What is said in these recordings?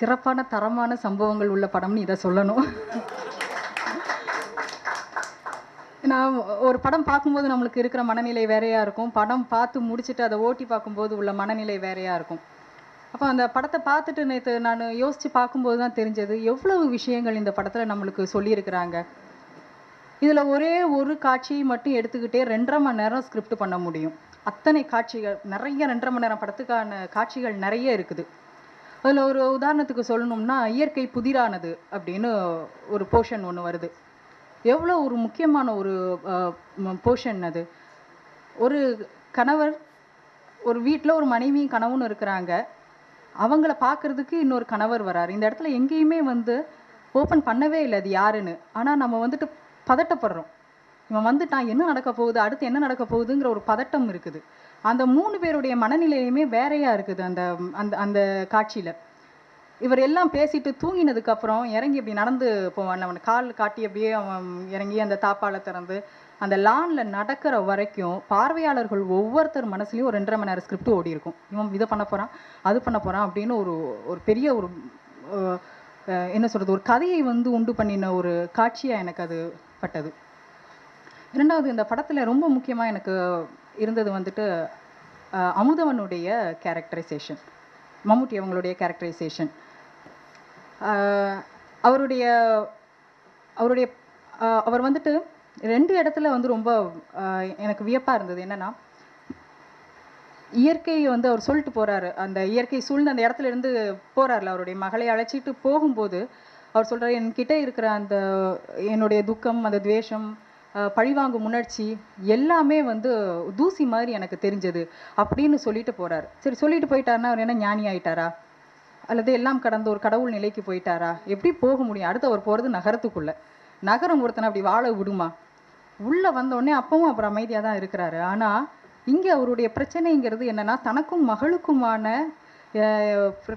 சிறப்பான தரமான சம்பவங்கள் உள்ள படம்னு இதை சொல்லணும். நான் ஒரு படம் பார்க்கும்போது நம்மளுக்கு இருக்கிற மனநிலை வேறையாக இருக்கும். படம் பார்த்து முடிச்சுட்டு அதை ஓட்டி பார்க்கும்போது உள்ள மனநிலை வேறையாக இருக்கும். அப்போ அந்த படத்தை பார்த்துட்டு நேற்று நான் யோசித்து பார்க்கும்போது தான் தெரிஞ்சது எவ்வளவு விஷயங்கள் இந்த படத்தில் நம்மளுக்கு சொல்லியிருக்கிறாங்க. இதில் ஒரே ஒரு காட்சியை மட்டும் எடுத்துக்கிட்டே ரெண்டரை மணி நேரம் ஸ்கிரிப்ட் பண்ண முடியும். அத்தனை காட்சிகள் நிறைய ரெண்டரை மணி நேரம் படத்துக்கான காட்சிகள் நிறைய இருக்குது. அதில் ஒரு உதாரணத்துக்கு சொல்லணும்னா இயற்கை புதிரானது அப்படின்னு ஒரு போர்ஷன் ஒன்று வருது. எவ்வளோ ஒரு முக்கியமான ஒரு போர்ஷன் அது. ஒரு கணவர் ஒரு வீட்டில் ஒரு மனைவியும் கணவனும் இருக்கிறாங்க. அவங்கள பார்க்குறதுக்கு இன்னொரு கணவர் வராரு. இந்த இடத்துல எங்கேயுமே வந்து ஓப்பன் பண்ணவே இல்லை அது யாருன்னு. ஆனால் நம்ம வந்துட்டு பதட்டப்படுறோம். இவன் வந்துட்டான் என்ன நடக்க போகுது அடுத்து என்ன நடக்க போகுதுங்கிற ஒரு பதட்டம் இருக்குது. அந்த மூணு பேருடைய மனநிலையுமே வேறையா இருக்குது அந்த அந்த அந்த காட்சியில். இவர் எல்லாம் பேசிட்டு தூங்கினதுக்கு அப்புறம் இறங்கி இப்படி நடந்து போவான். அவன் கால் காட்டி அப்படியே அவன் இறங்கி அந்த தாப்பால திறந்து அந்த லான்ல நடக்கிற வரைக்கும் பார்வையாளர்கள் ஒவ்வொருத்தர் மனசுலயும் ஒரு ரெண்டரை மணி நேரம் ஸ்கிரிப்ட் ஓடி இருக்கும் இவன் இதை பண்ண போறான் அது பண்ண போறான் அப்படின்னு ஒரு ஒரு பெரிய ஒரு என்ன சொல்றது ஒரு கதையை வந்து உண்டு பண்ணின ஒரு காட்சியா எனக்கு அது பட்டது. இரண்டாவது இந்த படத்தில் ரொம்ப முக்கியமாக எனக்கு இருந்தது வந்துட்டு அமுதவனுடைய கேரக்டரைசேஷன் மம்முட்டி அவங்களுடைய கேரக்டரைசேஷன் அவருடைய அவருடைய அவர் வந்துட்டு ரெண்டு இடத்துல வந்து ரொம்ப எனக்கு வியப்பாக இருந்தது. என்னென்னா இயற்கையை வந்து அவர் சொல்லிட்டு போகிறாரு அந்த இயற்கை சூழ்ந்து அந்த இடத்துல இருந்து போறாருல அவருடைய மகளை அழைச்சிட்டு போகும்போது அவர் சொல்கிறார் என்கிட்ட இருக்கிற அந்த என்னுடைய துக்கம் அந்த துவேஷம் பழிவாங்கும் உணர்ச்சி எல்லாமே வந்து தூசி மாதிரி எனக்கு தெரிஞ்சது அப்படின்னு சொல்லிட்டு போகிறார் சரி சொல்லிட்டு போயிட்டாருன்னா அவர் என்ன ஞானி ஆயிட்டாரா? அல்லது எல்லாம் கடந்த ஒரு கடவுள் நிலைக்கு போயிட்டாரா? எப்படி போக முடியும்? அடுத்து அவர் போகிறது நகரத்துக்குள்ளே. நகரம் ஒருத்தனை அப்படி வாழ விடுமா? உள்ளே வந்தோடனே அப்பவும் அப்புறம் அமைதியாக தான் இருக்கிறாரு. ஆனால் இங்கே அவருடைய பிரச்சனைங்கிறது என்னன்னா தனக்கும் மகளுக்குமான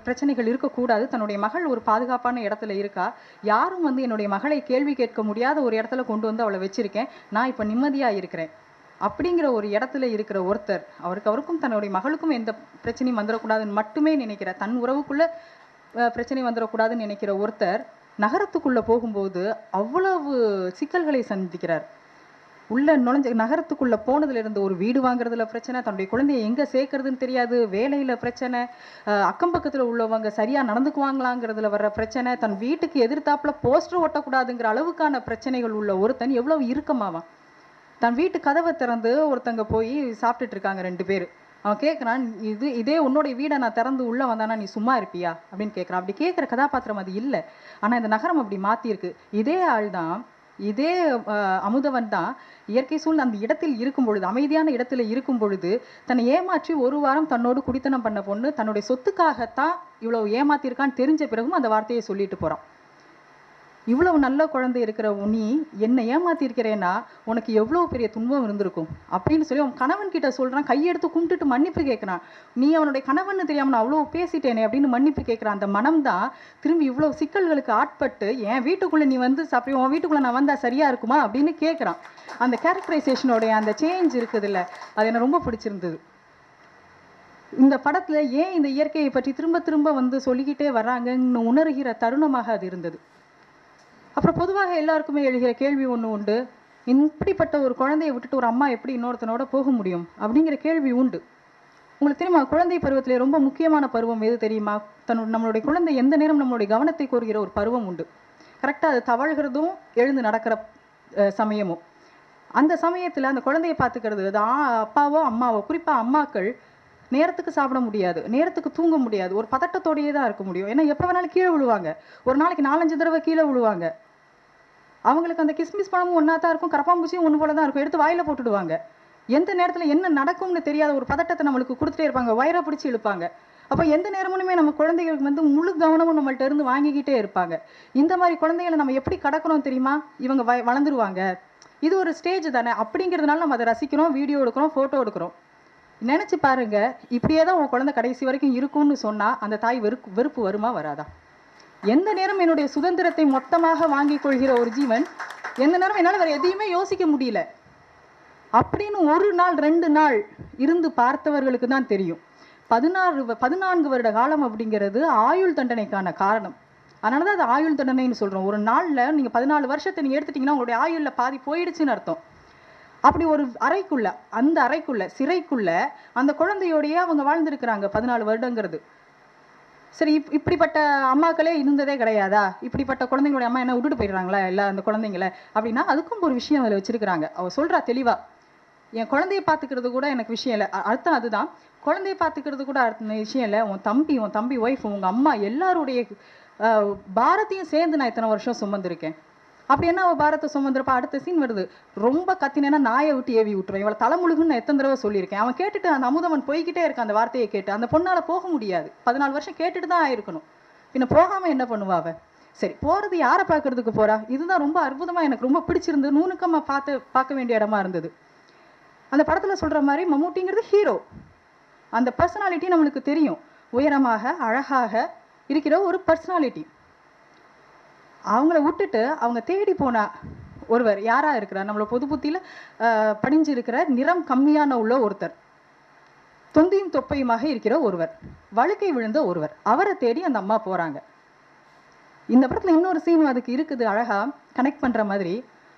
பிரச்சனைகள் இருக்கக்கூடாது. தன்னுடைய மகள் ஒரு பாதுகாப்பான இடத்துல இருக்கா? யாரும் வந்து என்னுடைய மகளை கேள்வி கேட்க முடியாத ஒரு இடத்துல கொண்டு வந்து அவளை வச்சிருக்கேன். நான் இப்போ நிம்மதியாக இருக்கிறேன். அப்படிங்கிற ஒரு இடத்துல இருக்கிற ஒருத்தர் அவருக்கு அவருக்கும் தன்னுடைய மகளுக்கும் எந்த பிரச்சனையும் வந்துடக்கூடாதுன்னு மட்டுமே நினைக்கிற தன் உறவுக்குள்ள பிரச்சனை வந்துடக்கூடாதுன்னு நினைக்கிற ஒருத்தர் நகரத்துக்குள்ளே போகும்போது அவ்வளவு சிக்கல்களை சந்திக்கிறார். உள்ள நுழைஞ்ச நகரத்துக்குள்ள போனதுல இருந்து ஒரு வீடு வாங்குறதுல பிரச்சனை தன்னுடைய குழந்தைய எங்க சேர்க்கறதுன்னு தெரியாது வேலையில பிரச்சனை அக்கம் பக்கத்துல உள்ளவங்க சரியா நடந்துக்குவாங்களாங்கிறதுல வர்ற பிரச்சனை தன் வீட்டுக்கு எதிர்த்தாப்புல போஸ்டர் ஒட்டக்கூடாதுங்கிற அளவுக்கான பிரச்சனைகள் உள்ள ஒருத்தன் எவ்வளவு இறுக்கமாவான் தன் வீட்டு கதவை திறந்து ஒருத்தங்க போய் சாப்பிட்டுட்டு இருக்காங்க ரெண்டு பேர். அவன் கேட்குறான் இது இதே உன்னுடைய வீடை நான் திறந்து உள்ளே வந்தானா நீ சும்மா இருப்பியா? அப்படின்னு கேட்குறான் அப்படி கேட்குற கதாபாத்திரம் அது இல்லை. ஆனால் இந்த நகரம் அப்படி மாற்றிருக்கு இதே ஆள் தான் இதே அமுதவன் தான் இயற்கை சூழ்ந்த அந்த இடத்தில் இருக்கும் பொழுது அமைதியான இடத்துல இருக்கும் பொழுது தன்னை ஏமாற்றி ஒரு வாரம் தன்னோடு குடித்தனம் பண்ண பொண்ணு தன்னுடைய சொத்துக்காகத்தான் இவ்வளவு ஏமாத்திருக்கான்னு தெரிஞ்ச பிறகும் அந்த வார்த்தையை சொல்லிட்டு போகிறான் இவ்வளவு நல்ல குழந்தை இருக்கிற நீ என்னை ஏமாத்திருக்கிறேன்னா உனக்கு எவ்வளவு பெரிய துன்பம் இருந்திருக்கும் அப்படின்னு சொல்லி அவன் கணவன் கிட்ட சொல்றான். கையெடுத்து கும்பிட்டுட்டு மன்னிப்பு கேட்கிறான் நீ அவனுடைய கணவன் தெரியாம நான் அவ்வளவு பேசிட்டேனே அப்படின்னு மன்னிப்பு கேட்கிறான் அந்த மனம் தான் திரும்பி இவ்வளவு சிக்கல்களுக்கு ஆட்பட்டு என் வீட்டுக்குள்ள நீ வந்து சாப்பிடு உன் வீட்டுக்குள்ள நான் வந்தா சரியா இருக்குமா அப்படின்னு கேட்கிறான் அந்த கேரக்டரைசேஷனுடைய அந்த சேஞ்ச் இருக்குதுல்ல அது எனக்கு ரொம்ப பிடிச்சிருந்தது. இந்த படத்துல ஏன் இந்த இயற்கையை பற்றி திரும்ப திரும்ப வந்து சொல்லிக்கிட்டே வர்றாங்கன்னு உணர்கிற தருணமாக அது இருந்தது. அப்புறம் பொதுவாக எல்லாருக்குமே எழுகிற கேள்வி ஒன்று உண்டு. இப்படிப்பட்ட ஒரு குழந்தையை விட்டுட்டு ஒரு அம்மா எப்படி இன்னொருத்தனோட போக முடியும்? அப்படிங்கிற கேள்வி உண்டு. உங்களுக்கு தெரியுமா குழந்தை பருவத்திலே ரொம்ப முக்கியமான பருவம் எது தெரியுமா? தன்னோட நம்மளுடைய குழந்தை எந்த நேரம் நம்மளுடைய கவனத்தை கோருகிற ஒரு பருவம் உண்டு. கரெக்டாக அது தவழ்கிறதும் எழுந்து நடக்கிற சமயமும். அந்த சமயத்தில் அந்த குழந்தையை பார்த்துக்கிறது அது ஆ- அப்பாவோ அம்மாவோ குறிப்பாக அம்மாக்கள் நேரத்துக்கு சாப்பிட முடியாது நேரத்துக்கு தூங்க முடியாது ஒரு பதட்டத்தோடையே தான் இருக்க முடியும். ஏன்னா எப்போ வேணாலும் கீழே விழுவாங்க. ஒரு நாளைக்கு நாலஞ்சு தடவை கீழே விழுவாங்க. அவங்களுக்கு அந்த கிஸ்மிஸ் பழமும் ஒன்றா தான் இருக்கும் கரப்பாம்பூச்சியும் ஒன்று போல தான் இருக்கும். எடுத்து வாயில் போட்டுடுவாங்க. எந்த நேரத்தில் என்ன நடக்கும்னு தெரியாத ஒரு பதட்டத்தை நம்மளுக்கு கொடுத்துட்டே இருப்பாங்க வயிறை பிடிச்சி இழுப்பாங்க. அப்போ எந்த நேரமுமே நம்ம குழந்தைகளுக்கு வந்து முழு கவனமும் நம்மள்ட்ட இருந்து வாங்கிக்கிட்டே இருப்பாங்க. இந்த மாதிரி குழந்தைகளை நம்ம எப்படி கடக்கணும் தெரியுமா? இவங்க வ வளர்ந்துருவாங்க. இது ஒரு ஸ்டேஜ் தானே? அப்படிங்கிறதுனால நம்ம அதை ரசிக்கிறோம் வீடியோ எடுக்கிறோம் ஃபோட்டோ எடுக்கிறோம். நினச்சி பாருங்க இப்படியே தான் உன் குழந்தை கடைசி வரைக்கும் இருக்கும்னு சொன்னால் அந்த தாய் வெறுப்பு வெறுப்பு வருமா வராதா? எந்த நேரம் என்னுடைய சுதந்திரத்தை மொத்தமாக வாங்கிக் கொள்கிற ஒரு ஜீவன் எந்த நேரம் என்னால் வேறு எதையுமே யோசிக்க முடியல. அப்படின்னு ஒரு நாள் ரெண்டு நாள் இருந்து பார்த்தவர்களுக்கு தான் தெரியும். பதினாறு பதினான்கு வருட காலம் அப்படிங்கிறது ஆயுள் தண்டனைக்கான காரணம். அதனால தான் அது ஆயுள் தண்டனைன்னு சொல்கிறோம் ஒரு நாளில் நீங்கள் பதினாலு வருஷத்தை நீங்கள் எடுத்துட்டிங்கன்னா உங்களுடைய ஆயுளில் பாதி போயிடுச்சுன்னு அர்த்தம். அப்படி ஒரு அறைக்குள்ள அந்த அறைக்குள்ள சிறைக்குள்ள அந்த குழந்தையோடையே அவங்க வாழ்ந்திருக்கிறாங்க பதினாலு வருடங்கிறது. சரி இப் இப்படிப்பட்ட அம்மாக்களே இருந்ததே கிடையாதா? இப்படிப்பட்ட குழந்தைங்களுடைய அம்மா என்ன விட்டுட்டு போயிடுறாங்களா எல்லா அந்த குழந்தைங்கள? அப்படின்னா அதுக்கும் ஒரு விஷயம் அதில் வச்சிருக்கிறாங்க. அவள் சொல்கிறா தெளிவாக என் குழந்தைய பார்த்துக்கிறது கூட எனக்கு விஷயம் இல்லை. அர்த்தம் அதுதான். குழந்தைய பார்த்துக்கிறது கூட அர்த்தம் விஷயம் இல்லை. உன் தம்பி உன் தம்பி ஒய்ஃப் உங்கள் அம்மா எல்லாருடைய பாரத்தையும் சேர்ந்து நான் இத்தனை வருஷம் சுமந்திருக்கேன். அப்படி என்ன அவள் பாரத்தை சுமந்திருப்பா? அடுத்த சீன் வருது. ரொம்ப கத்தினேன்னா நாயை விட்டு ஏவி விட்டுருவேன் இவளை தலைமுழுகுன்னு நான் எத்தனை தடவை சொல்லியிருக்கேன். அவன் கேட்டுட்டு அந்த அமுதவன் போய்கிட்டே இருக்கான் அந்த வார்த்தையை கேட்டு. அந்த பொண்ணால் போக முடியாது. பதினாலு வருஷம் கேட்டுட்டு தான் ஆயிருக்கணும். பின்ன போகாமல் என்ன பண்ணுவா அவ? சரி போகிறது யாரை பார்க்கறதுக்கு போறா? இதுதான் ரொம்ப அற்புதமாக எனக்கு ரொம்ப பிடிச்சிருந்து நூணுக்கமாக பார்த்து பார்க்க வேண்டிய இடமா இருந்தது. அந்த படத்தில் சொல்கிற மாதிரி மம்மூட்டிங்கிறது ஹீரோ அந்த பர்சனாலிட்டி நம்மளுக்கு தெரியும். உயரமாக அழகாக இருக்கிற ஒரு பர்சனாலிட்டி அவங்கள விட்டுட்டு அவங்க தேடி போன ஒருவர் யாராக இருக்கிறார்? நம்மளோட பொது புத்தியில் படிஞ்சு இருக்கிற நிறம் கம்மியான உள்ள ஒருத்தர். தொந்தியும் தொப்பையுமாக இருக்கிற ஒருவர். வழுக்கை விழுந்த ஒருவர். அவரை தேடி அந்த அம்மா போகிறாங்க இந்த படத்தில் இன்னொரு சீன் அதுக்கு இருக்குது. அழகாக கனெக்ட் பண்ணுற மாதிரி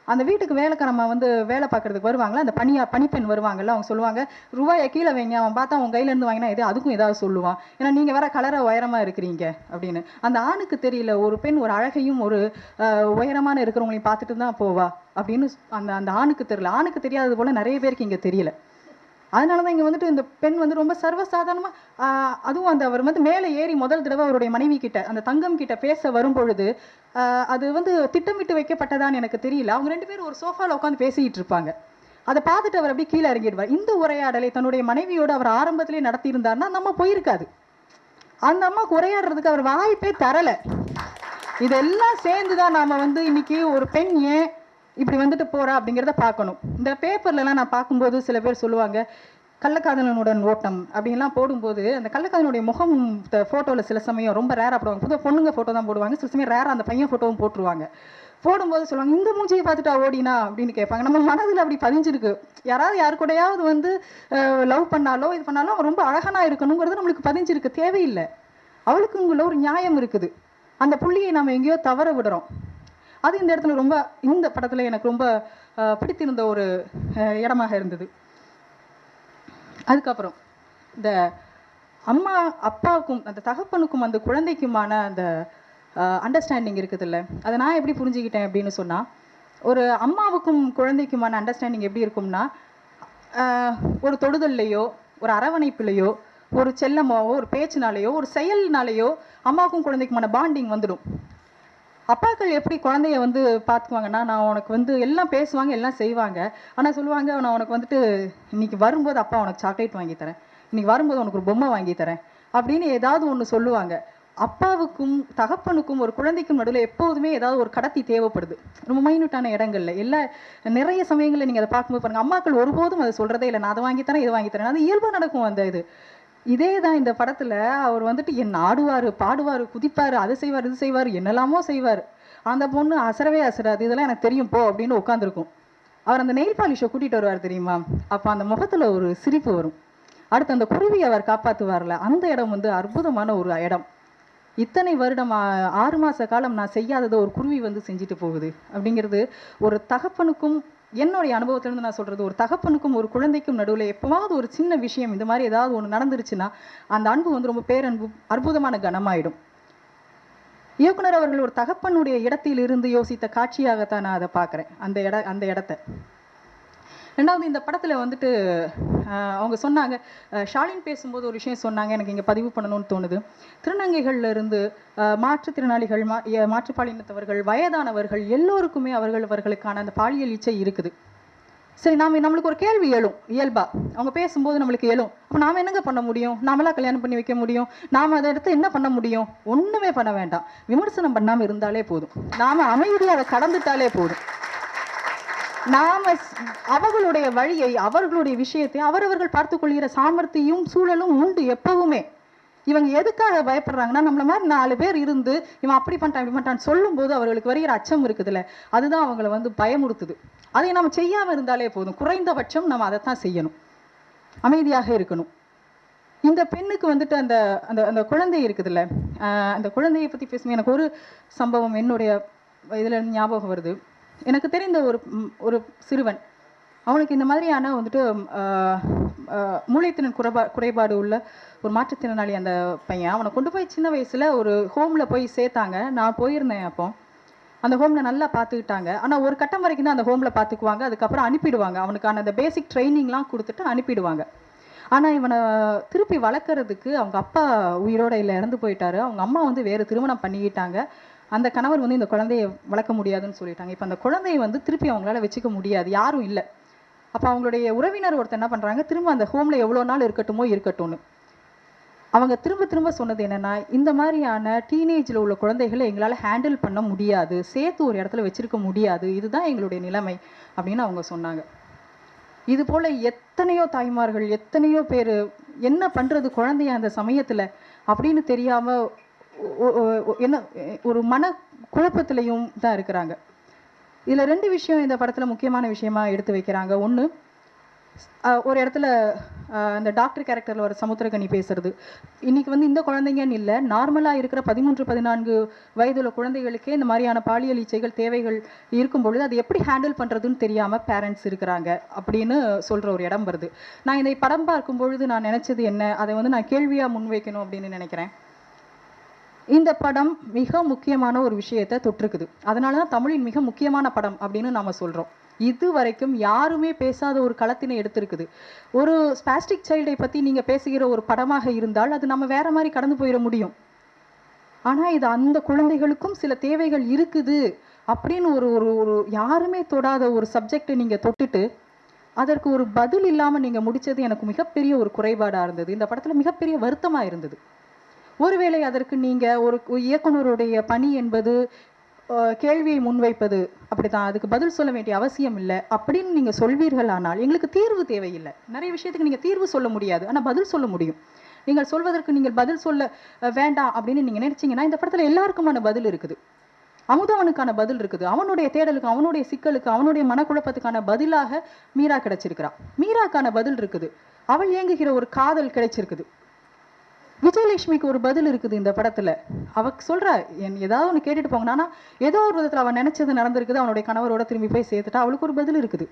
அந்த வீட்டுக்கு வேலைக்காரம்மா வந்து வேலை பார்க்கறதுக்கு வருவாங்களா? அந்த பணியா பணிப்பெண் வருவாங்கல்ல அவங்க சொல்லுவாங்க ரூபாயை கீழே வைங்க அவன் பார்த்தா அவன் கையில இருந்து வாங்கினா இது அதுக்கும் ஏதாவது சொல்லுவான். ஏன்னா நீங்க வேற கலரை உயரமா இருக்கிறீங்க அப்படின்னு. அந்த ஆணுக்கு தெரியல ஒரு பெண் ஒரு அழகையும் ஒரு உயரமான இருக்கிறவங்களையும் பார்த்துட்டு தான் போவா அப்படின்னு அந்த அந்த ஆணுக்கு தெரியல. ஆணுக்கு தெரியாதது போல நிறைய பேருக்கு இங்க தெரியல. அதனால தான் இங்கே வந்துட்டு இந்த பெண் வந்து ரொம்ப சர்வசாதாரணமாக அதுவும் அந்த அவர் வந்து மேலே ஏறி முதல் தடவை அவருடைய மனைவி கிட்ட அந்த தங்கம் கிட்ட பேச வரும் பொழுது அது வந்து திட்டமிட்டு வைக்கப்பட்டதான்னு எனக்கு தெரியல. அவங்க ரெண்டு பேரும் ஒரு சோஃபாவில் உட்காந்து பேசிக்கிட்டு இருப்பாங்க. அதை பார்த்துட்டு அவர் அப்படியே கீழே இறங்கிடுவார். இந்த உரையாடலை தன்னுடைய மனைவியோடு அவர் ஆரம்பத்திலே நடத்தியிருந்தாருன்னா அந்த அம்மா போயிருக்காது. அந்த அம்மாவுக்கு உரையாடுறதுக்கு அவர் வாய்ப்பே தரலை. இதெல்லாம் சேர்ந்து தான் நாம் வந்து இன்னைக்கு ஒரு பெண் ஏன் இப்படி வந்துட்டு போறா அப்படிங்கிறத பார்க்கணும். இந்த பேப்பர்லலாம் நான் பார்க்கும்போது சில பேர் சொல்லுவாங்க கள்ளக்காதலனுடன் ஓட்டம் அப்படின்லாம் போடும்போது அந்த கள்ளக்காதலனுடைய முகம் ஃபோட்டோவில் சில சமயம் ரொம்ப ரேராக போடுவாங்க. புது பொண்ணுங்க ஃபோட்டோ தான் போடுவாங்க. சில சமயம் ரேராக அந்த பையன் ஃபோட்டோவும் போட்டுருவாங்க. போடும்போது சொல்லுவாங்க இந்த மூஞ்சியை பார்த்துட்டா ஓடினா? அப்படின்னு கேட்பாங்க. நம்ம மனதில் அப்படி பதிஞ்சிருக்கு. யாராவது யாரு கூடயாவது வந்து லவ் பண்ணாலோ இது பண்ணாலோ ரொம்ப அழகனாக இருக்கணுங்கிறது நம்மளுக்கு பதிஞ்சிருக்கு. தேவையில்லை. அவளுக்கு உள்ள ஒரு நியாயம் இருக்குது. அந்த புள்ளியை நம்ம எங்கேயோ தவற விடுறோம். அது இந்த இடத்துல ரொம்ப இந்த படத்தில் எனக்கு ரொம்ப பிடித்திருந்த ஒரு இடமாக இருந்தது. அதுக்கப்புறம் இந்த அம்மா அப்பாவுக்கும் அந்த தகப்பனுக்கும் அந்த குழந்தைக்குமான அந்த அண்டர்ஸ்டாண்டிங் இருக்குதுல்ல. அதை நான் எப்படி புரிஞ்சுக்கிட்டேன் அப்படின்னு சொன்னால் ஒரு அம்மாவுக்கும் குழந்தைக்குமான அண்டர்ஸ்டாண்டிங் எப்படி இருக்கும்னா ஒரு தொடுதல்லையோ ஒரு அரவணைப்புலையோ ஒரு செல்லமாவோ ஒரு பேச்சுனாலேயோ ஒரு செயல்னாலேயோ அம்மாவுக்கும் குழந்தைக்குமான பாண்டிங் வந்துடும். அப்பாக்கள் எப்படி குழந்தைய வந்து பார்த்துக்குவாங்கன்னா நான் உனக்கு வந்து எல்லாம் பேசுவாங்க எல்லாம் செய்வாங்க. ஆனால் சொல்லுவாங்க நான் உனக்கு வந்துட்டு இன்னைக்கு வரும்போது அப்பா உனக்கு சாக்லேட் வாங்கி தரேன். இன்னைக்கு வரும்போது உனக்கு ஒரு பொம்மை வாங்கி தரேன். அப்படின்னு ஏதாவது ஒன்று சொல்லுவாங்க. அப்பாவுக்கும் தகப்பனுக்கும் ஒரு குழந்தைக்கும் நடுவில் எப்போதுமே ஏதாவது ஒரு கடத்தி தேவைப்படுது. ரொம்ப மைனூட்டான இடங்கள்ல. எல்லா நிறைய சமயங்களில் நீங்கள் அதை பார்க்கும்போது பாருங்கள் அம்மாக்கள் ஒருபோதும் அதை சொல்கிறதே இல்லை. நான் அதை வாங்கித்தரேன் இதை வாங்கி தரேன். அது இயல்பாக நடக்கும் அந்த இது. இதே தான் இந்த படத்துல அவர் வந்துட்டு என் ஆடுவாரு பாடுவாரு குதிப்பாரு அதை செய்வார் இது செய்வார் என்னெல்லாமோ செய்வார். அந்த பொண்ணு அசரவே அசராது இதெல்லாம் எனக்கு தெரியும் போ அப்படின்னு உட்காந்துருக்கும் அவர் அந்த நெயில் பாலிஷை கூட்டிட்டு வருவார் தெரியுமா? அப்ப அந்த முகத்துல ஒரு சிரிப்பு வரும். அடுத்து அந்த குருவியை அவர் காப்பாத்துவார்ல அந்த இடம் வந்து அற்புதமான ஒரு இடம். இத்தனை வருடம் ஆ- ஆறு மாச காலம் நான் செய்யாததை ஒரு குருவி வந்து செஞ்சுட்டு போகுது. அப்படிங்கிறது ஒரு தகப்பனுக்கும் என்னுடைய அனுபவத்திலிருந்து நான் சொல்றது ஒரு தகப்பனுக்கும் ஒரு குழந்தைக்கும் நடுவுல எப்போவாவது ஒரு சின்ன விஷயம் இந்த மாதிரி ஏதாவது ஒண்ணு நடந்துருச்சுன்னா அந்த அன்பு வந்து ரொம்ப பேரன்பு அற்புதமான கனமாயிடும். இயக்குனர் அவர்கள் ஒரு தகப்பனுடைய இடத்தில் இருந்து யோசித்த காட்சியாகத்தான் நான் அதை பார்க்குறேன். அந்த இட அந்த இடத்த. ரெண்டாவது இந்த படத்தில் வந்துட்டு அவங்க சொன்னாங்க ஷாலின் பேசும்போது ஒரு விஷயம் சொன்னாங்க எனக்கு இங்கே பதிவு பண்ணணும்னு தோணுது. திருநங்கைகளில் இருந்து மாற்றுத்திறனாளிகள் மா மாற்றுப்பாலினத்தவர்கள் வயதானவர்கள் எல்லோருக்குமே அவர்கள் அவர்களுக்கான அந்த பாலியல் இச்சை இருக்குது. சரி நாம நம்மளுக்கு ஒரு கேள்வி எழும் இயல்பா. அவங்க பேசும்போது நம்மளுக்கு எழும். அப்போ நாம் என்னங்க பண்ண முடியும்? நாமெல்லாம் கல்யாணம் பண்ணி வைக்க முடியும்? நாம் அதை எடுத்து என்ன பண்ண முடியும்? ஒன்றுமே பண்ண வேண்டாம். விமர்சனம் பண்ணாமல் இருந்தாலே போதும். நாம் அமைதியா அதை கடந்துட்டாலே போதும். நாம அவர்களுடைய வழியை அவர்களுடைய விஷயத்தை அவரவர்கள் பார்த்து கொள்கிற சாமர்த்தியும் சூழலும் உண்டு எப்பவுமே. இவங்க எதுக்காக பயப்படுறாங்கன்னா நம்மள மாதிரி நாலு பேர் இருந்து இவன் அப்படி பண்ணிட்டான் இப்படி பண்ணிட்டான்னு சொல்லும்போது அவர்களுக்கு வருகிற அச்சம் இருக்குதுல்ல. அதுதான் அவங்கள வந்து பயமுறுத்துது. அதை நம்ம செய்யாம இருந்தாலே போதும். குறைந்தபட்சம் நம்ம அதைத்தான் செய்யணும். அமைதியாக இருக்கணும். இந்த பெண்ணுக்கு வந்துட்டு அந்த அந்த அந்த குழந்தை இருக்குதுல்ல அந்த குழந்தையை பற்றி பேசும்போது எனக்கு ஒரு சம்பவம் என்னுடைய இதில் ஞாபகம் வருது. எனக்கு தெரிந்த ஒரு ஒரு சிறுவன். அவனுக்கு இந்த மாதிரியான வந்துட்டு மூளைத்திறன் குறைபா குறைபாடு உள்ள ஒரு மாற்றுத்திறனாளி அந்த பையன். அவனை கொண்டு போய் சின்ன வயசில் ஒரு ஹோமில் போய் சேர்த்தாங்க. நான் போயிருந்தேன் அப்போ. அந்த ஹோமில் நல்லா பார்த்துக்கிட்டாங்க. ஆனால் ஒரு கட்டம் வரைக்கும் தான் அந்த ஹோமில் பார்த்துக்குவாங்க. அதுக்கப்புறம் அனுப்பிடுவாங்க. அவனுக்கான அந்த பேசிக் ட்ரைனிங்லாம் கொடுத்துட்டு அனுப்பிடுவாங்க. ஆனால் இவனை திருப்பி வளர்க்குறதுக்கு அவங்க அப்பா உயிரோட இல்லை இறந்து போயிட்டாரு. அவங்க அம்மா வந்து வேறு திருமணம் பண்ணிக்கிட்டாங்க. அந்த கணவர் வந்து இந்த குழந்தையை வளர்க்க முடியாதுன்னு சொல்லிட்டாங்க. இப்போ அந்த குழந்தையை வந்து திருப்பி அவங்களால வச்சுக்க முடியாது. யாரும் இல்லை. அப்போ அவங்களுடைய உறவினர் ஒருத்தர் என்ன பண்ணுறாங்க திரும்ப அந்த ஹோமில் எவ்வளோ நாள் இருக்கட்டுமோ இருக்கட்டும்னு. அவங்க திரும்ப திரும்ப சொன்னது என்னென்னா இந்த மாதிரியான டீனேஜில் உள்ள குழந்தைகளை எங்களால் ஹேண்டில் பண்ண முடியாது. சேர்த்து ஒரு இடத்துல வச்சிருக்க முடியாது. இதுதான் எங்களுடைய நிலைமை அப்படின்னு அவங்க சொன்னாங்க. இது போல் எத்தனையோ தாய்மார்கள் எத்தனையோ பேர் என்ன பண்ணுறது குழந்தைய அந்த சமயத்தில் அப்படின்னு தெரியாமல் என்ன ஒரு மன குழப்பத்திலையும் தான் இருக்கிறாங்க. இதில் ரெண்டு விஷயம் இந்த படத்தில் முக்கியமான விஷயமா எடுத்து வைக்கிறாங்க. ஒன்று ஒரு இடத்துல அந்த டாக்டர் கேரக்டரில் ஒரு சமுத்திரகனி பேசுறது. இன்னைக்கு வந்து இந்த குழந்தைங்கன்னு இல்லை நார்மலாக இருக்கிற பதிமூன்று பதினான்கு வயதுள்ள குழந்தைகளுக்கே இந்த மாதிரியான பாலியல் இச்சைகள் தேவைகள் இருக்கும் பொழுது அதை எப்படி ஹேண்டில் பண்ணுறதுன்னு தெரியாமல் பேரண்ட்ஸ் இருக்கிறாங்க அப்படின்னு சொல்கிற ஒரு இடம் வருது. நான் இந்த படம் பார்க்கும் பொழுது நான் நினச்சது என்ன? அதை வந்து நான் கேள்வியாக முன்வைக்கணும் அப்படின்னு நினைக்கிறேன். இந்த படம் மிக முக்கியமான ஒரு விஷயத்தை தொற்றுக்குது அதனால தான் தமிழின் மிக முக்கியமான படம் அப்படின்னு நாம் சொல்கிறோம் இது வரைக்கும் யாருமே பேசாத ஒரு களத்தினை எடுத்திருக்குது. ஒரு ஸ்பாஸ்டிக் சைல்டை பற்றி நீங்கள் பேசுகிற ஒரு படமாக இருந்தால் அது நம்ம வேற மாதிரி கடந்து போயிட முடியும். ஆனால் இது அந்த குழந்தைகளுக்கும் சில தேவைகள் இருக்குது அப்படின்னு ஒரு ஒரு ஒரு யாருமே தொடாத ஒரு சப்ஜெக்டை நீங்கள் தொட்டுட்டு அதற்கு ஒரு பதில் இல்லாமல் நீங்கள் முடித்தது எனக்கு மிகப்பெரிய ஒரு குறைபாடாக இருந்தது. இந்த படத்தில் மிகப்பெரிய வருத்தமாக இருந்தது. ஒருவேளை அதற்கு நீங்கள் ஒரு இயக்குனருடைய பணி என்பது கேள்வியை முன்வைப்பது அப்படிதான் அதுக்கு பதில் சொல்ல வேண்டிய அவசியம் இல்லை. அப்படின்னு நீங்கள் சொல்வீர்கள் ஆனால் எங்களுக்கு தீர்வு தேவையில்லை. நிறைய விஷயத்துக்கு நீங்கள் தீர்வு சொல்ல முடியாது. ஆனால் பதில் சொல்ல முடியும். நீங்கள் சொல்வதற்கு நீங்கள் பதில் சொல்ல வேண்டாம் அப்படின்னு நீங்கள் நினைச்சீங்கன்னா இந்த படத்தில் எல்லாருக்குமான பதில் இருக்குது. அமுதவனுக்கான பதில் இருக்குது. அவனுடைய தேடலுக்கு அவனுடைய சிக்கலுக்கு அவனுடைய மனக்குழப்பத்துக்கான பதிலாக மீரா கிடைச்சிருக்கிறான். மீராக்கான பதில் இருக்குது. அவள் ஏங்குகிற ஒரு காதல் கிடைச்சிருக்குது. விஜயலட்சுமிக்கு ஒரு பதில் இருக்குது இந்த படத்துல. அவ சொல்றா என் ஏதாவது ஒன்று கேட்டுட்டு போங்க. ஆனால் ஏதோ ஒரு விதத்துல அவன் நினைச்சது நடந்திருக்குது அவனுடைய கணவரோட திரும்பி போய் சேர்த்துட்டா அவளுக்கு ஒரு பதில் இருக்குது.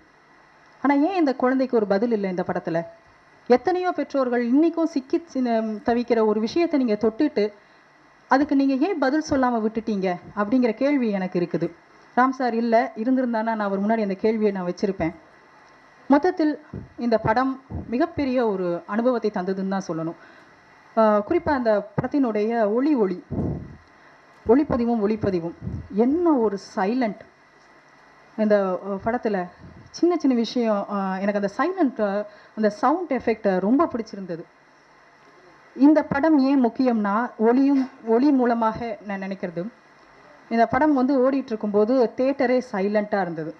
ஆனா ஏன் இந்த குழந்தைக்கு ஒரு பதில் இல்லை இந்த படத்துல? எத்தனையோ பெற்றோர்கள் இன்னைக்கும் சிக்கி தவிக்கிற ஒரு விஷயத்தை நீங்க தொட்டுட்டு அதுக்கு நீங்க ஏன் பதில் சொல்லாம விட்டுட்டீங்க? அப்படிங்கிற கேள்வி எனக்கு இருக்குது. ராம் சார் இல்லை இருந்திருந்தானா? நான் அவர் முன்னாடி அந்த கேள்வியை நான் வச்சிருப்பேன். மொத்தத்தில் இந்த படம் மிகப்பெரிய ஒரு அனுபவத்தை தந்ததுன்னு தான் சொல்லணும். குறிப்பாக அந்த படத்தினுடைய ஒளி ஒளி ஒளிப்பதிவும் ஒளிப்பதிவும் என்ன ஒரு சைலண்ட் இந்த படத்தில் சின்ன சின்ன விஷயம் எனக்கு அந்த சைலண்ட் அந்த சவுண்ட் எஃபெக்ட் ரொம்ப பிடிச்சிருந்தது. இந்த படம் ஏன் முக்கியம்னா ஒளியும் ஒளி மூலமாக நான் நினைக்கிறது. இந்த படம் வந்து ஓடிட்டு இருக்கும்போது தேட்டரே சைலண்ட்டாக இருந்தது.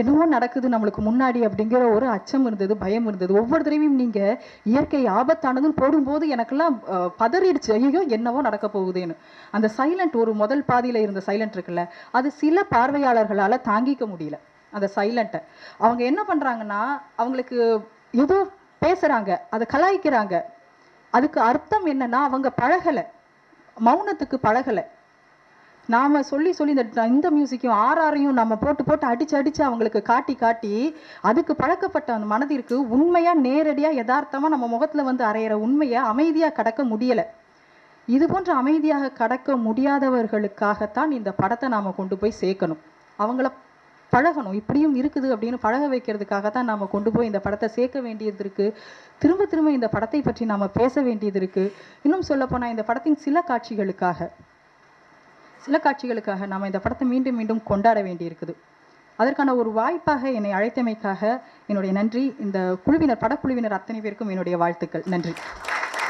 என்னவோ நடக்குது நம்மளுக்கு முன்னாடி அப்படிங்கிற ஒரு அச்சம் இருந்தது பயம் இருந்தது. ஒவ்வொரு தடவையும் நீங்கள் இயற்கை ஆபத்தானதுன்னு போடும்போது எனக்கெல்லாம் பதறிடுச்சு. ஐயோ என்னவோ நடக்க போகுதேன்னு. அந்த சைலண்ட் ஒரு முதல் பாதியில் இருந்த சைலண்ட் இருக்குல்ல அது சில பார்வையாளர்களால் தாங்கிக்க முடியல அந்த சைலண்ட்டை. அவங்க என்ன பண்ணுறாங்கன்னா அவங்களுக்கு ஏதோ பேசுகிறாங்க அதை கலாய்க்கிறாங்க. அதுக்கு அர்த்தம் என்னன்னா அவங்க பழகலை. மௌனத்துக்கு பழகலை. நாம் சொல்லி சொல்லி இந்த இந்த மியூசிக்கையும் ஆர்ஆரையும் நம்ம போட்டு போட்டு அடித்து அடித்து அவங்களுக்கு காட்டி காட்டி அதுக்கு பழக்கப்பட்ட அந்த மனதிற்கு உண்மையாக நேரடியாக யதார்த்தமாக நம்ம முகத்தில் வந்து அறையிற உண்மையை அமைதியாக கடக்க முடியலை. இது போன்ற அமைதியாக கடக்க முடியாதவர்களுக்காகத்தான் இந்த படத்தை நாம் கொண்டு போய் சேர்க்கணும். அவங்கள பழகணும். இப்படியும் இருக்குது அப்படின்னு பழக வைக்கிறதுக்காக தான் நாம் கொண்டு போய் இந்த படத்தை சேர்க்க வேண்டியது இருக்குது திரும்ப திரும்ப இந்த படத்தை பற்றி நாம் பேச வேண்டியது இருக்குது இன்னும் சொல்லப்போனால் இந்த படத்தின் சில காட்சிகளுக்காக. சில காட்சிகளுக்காக நாம இந்த படத்தை மீண்டும் மீண்டும் கொண்டாட வேண்டியிருக்குது. அதற்கான ஒரு வாய்ப்பாக என்னை அழைத்தமைக்காக என்னுடைய நன்றி. இந்த குழுவினர் படக்குழுவினர் அத்தனை பேருக்கும் என்னுடைய வாழ்த்துக்கள். நன்றி.